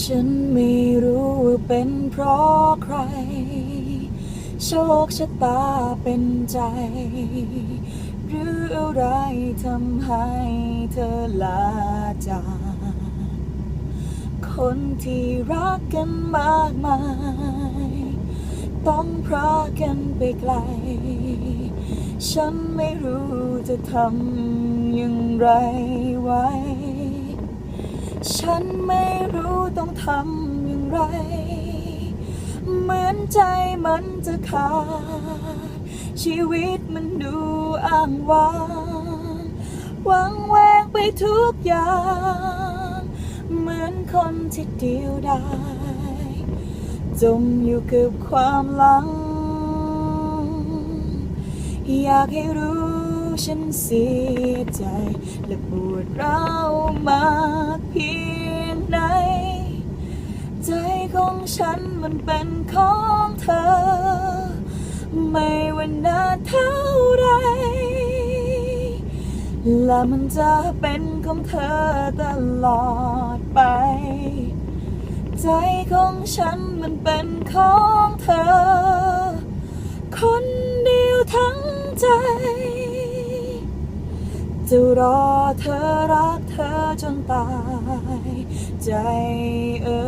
ฉันไม่รู้ว่าเป็นเพราะใคร โชคชะตาเป็นใจ หรืออะไรทำให้เธอลาจากคนที่รักกันมากมาย ต้องพรากันไปไกล ฉันไม่รู้จะทำอย่างไรไว้ ฉันไม่รู้ต้องทำอย่างไร เหมือนใจมันจะขาด ชีวิตมันดูอ้างว้างหวังแวงไปทุกอย่าง เหมือนคนที่เดียวดายจมอยู่กับความหลัง อยากให้รู้ฉันเสียใจและปวดร้าวมา ฉันมันเป็นของเธอ ไม่ว่านานเท่าไร และมันจะเป็นของเธอตลอดไป ใจของฉันมันเป็นของเธอ คนเดียวทั้งใจ จะรอเธอรักเธอจนตาย ใจเอ่